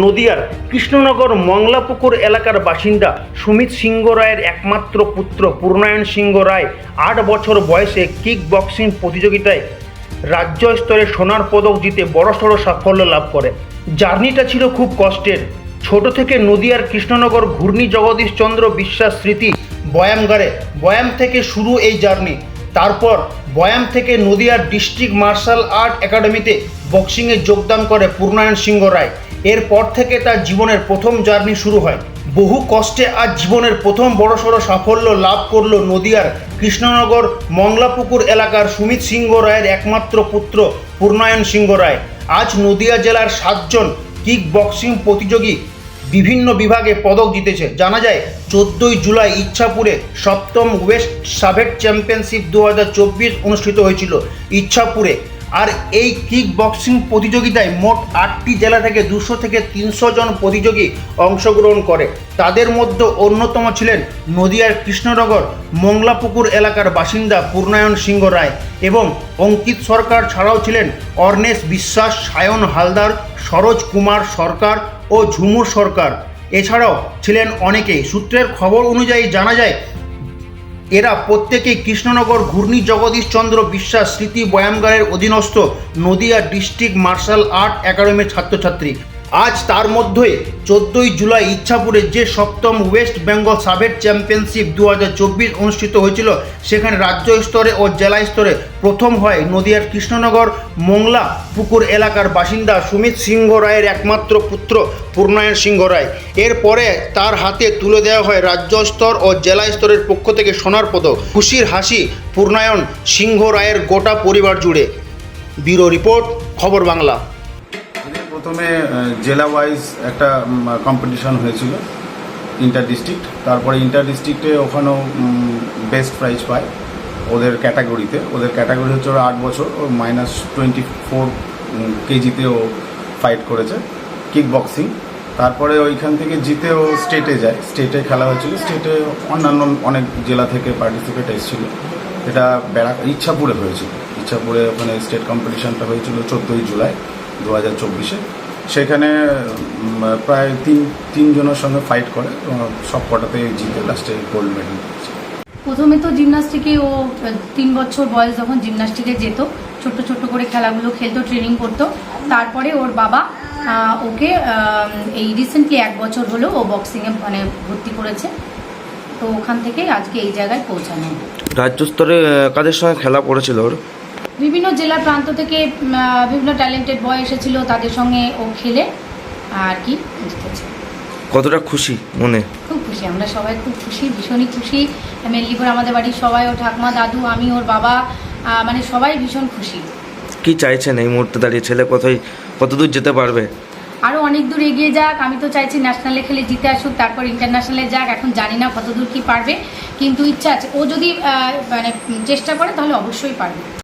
নদিয়ার কৃষ্ণনগর মংলাপুকুর এলাকার বাসিন্দা সুমিত সিংহ রায়ের একমাত্র পুত্র পূর্ণায়ন সিংহ রায় আট বছর বয়সে কিক বক্সিং প্রতিযোগিতায় রাজ্য স্তরে সোনার পদক জিতে বড়সড় সাফল্য লাভ করে। জার্নিটা ছিল খুব কষ্টের। ছোট থেকে নদিয়ার কৃষ্ণনগর ঘূর্ণি জগদীশচন্দ্র বিশ্বাস স্মৃতি বয়ামগারে বয়াম থেকে শুরু এই জার্নি। তারপর বয়াম থেকে নদিয়ার ডিস্ট্রিক্ট মার্শাল আর্ট একাডেমিতে বক্সিংয়ে যোগদান করে পূর্ণায়ন সিংহ রায়। এরপর থেকে তার জীবনের প্রথম জার্নি শুরু হয়। বহু কষ্টে আজ জীবনের প্রথম বড়সড় সাফল্য লাভ করল নদিয়ার কৃষ্ণনগর মংলাপুকুর এলাকার সুমিত সিংহ রায়ের একমাত্র পুত্র পূর্ণায়ন সিংহ রায়। আজ নদিয়া জেলার সাতজন কিক বক্সিং প্রতিযোগী বিভিন্ন বিভাগে পদক জিতেছে। জানা যায়, চোদ্দোই জুলাই ইচ্ছাপুরে সপ্তম ওয়েস্ট সাভেট চ্যাম্পিয়নশিপ দু হাজার চব্বিশ অনুষ্ঠিত হয়েছিল। ইচ্ছাপুরে আর এই কিক বক্সিং প্রতিযোগিতায় মোট আটটি জেলা থেকে দুশো থেকে তিনশো জন প্রতিযোগী অংশগ্রহণ করে। তাদের মধ্যে অন্যতম ছিলেন নদিয়ার কৃষ্ণনগর, মংলাপুকুর এলাকার বাসিন্দা পূর্ণায়ন সিংহ রায় এবং অঙ্কিত সরকার ছাড়াও ছিলেন অর্ণেশ বিশ্বাস, সায়ন হালদার, সরোজ কুমার সরকার ও ঝুমুর সরকার। এছাড়াও ছিলেন অনেকেই। সূত্রের খবর অনুযায়ী জানা যায় এরা প্রত্যেকেই কৃষ্ণনগর ঘূর্ণি জগদীশচন্দ্র বিশ্বাস স্মৃতি বয়ামগারের অধীনস্থ নদিয়া ডিস্ট্রিক্ট মার্শাল আর্ট একাডেমির ছাত্রছাত্রী। আজ তার মধ্যে চোদ্দোই জুলাই ইচ্ছাপুরে যে সপ্তম ওয়েস্ট বেঙ্গল সাবেট চ্যাম্পিয়নশিপ দু হাজার চব্বিশ অনুষ্ঠিত হয়েছিল, সেখানে রাজ্য স্তরে ও জেলা স্তরে প্রথম হয় নদিয়ার কৃষ্ণনগর, মোংলা পুকুর এলাকার বাসিন্দা সুমিত সিংহ রায়ের একমাত্র পুত্র পূর্ণায়ন সিংহ রায়। এরপরে তার হাতে তুলে দেওয়া হয় রাজ্য স্তর ও জেলা স্তরের পক্ষ থেকে সোনার পদক। খুশির হাসি, পূর্ণায়ন সিংহ রায়ের গোটা পরিবার জুড়ে। ব্যুরো রিপোর্ট, খবর বাংলা। প্রথমে জেলা ওয়াইজ একটা কম্পিটিশন হয়েছিল ইন্টার ডিস্ট্রিক্ট তারপরে ইন্টার ডিস্ট্রিক্টে ওখানেও বেস্ট প্রাইজ পায় ওদের ক্যাটাগরিতে ওদের ক্যাটাগরি হচ্ছে ওরা আট বছর, ও মাইনাস টোয়েন্টি ফোর কেজিতে ও ফাইট করেছে কিক বক্সিং তারপরে ওইখান থেকে জিতে ও স্টেটে যায়। স্টেটে খেলা হয়েছিল স্টেটে অন্যান্য অনেক জেলা থেকে পার্টিসিপেট এসেছিল। এটা ব্যারাক, ইচ্ছাপুরে হয়েছিল। ইচ্ছাপুরে ওখানে স্টেট কম্পিটিশনটা হয়েছিল চোদ্দোই জুলাই, দু হাজার চব্বিশে। সেখানে প্রায় তিন তিনজনের সঙ্গে ফাইট করে সব কটাতে জিতে লাস্টে গোল্ড মেডেল প্রথমে তো জিমনাস্টিকে ও তিন বছর বয়স যখন জিমনাস্টিকে যেত ছোট্ট ছোট্ট করে খেলাগুলো খেলতো ট্রেনিং করতো। তারপরে ওর বাবা আহ, ওকে এই রিসেন্টলি এক বছর হলো ও বক্সিংয়ে মানে ভর্তি করেছে। তো ওখান থেকে আজকে এই জায়গায় পৌঁছানো। রাজ্য স্তরে কাদের সঙ্গে খেলা পড়েছিল ওর? বিভিন্ন জেলা প্রান্ত থেকে বিভিন্ন ট্যালেন্টেড বয় এসেছিল তাদের সঙ্গে ও খেলে। আর কি জিতেছে। কতটা খুশি মনে? খুব খুশি আমরা সবাই খুব খুশি ভীষণই খুশি। মেদিনীপুর আমাদের বাড়ির সবাই ও ঠাকমা দাদু আমি ওর বাবা মানে সবাই ভীষণ খুশি। কি চাইছেন এই মুহূর্তে দাঁড়িয়ে? ছেলে কোথায় কতদূর যেতে পারবে? আরও অনেক দূর এগিয়ে যাক আমি তো চাইছি ন্যাশনালে খেলে জিতে আসুক তারপর ইন্টারন্যাশনালে যাক এখন জানি না কতদূর কি পারবে। কিন্তু ইচ্ছা আছে ও যদি মানে চেষ্টা করে তাহলে অবশ্যই পারবে।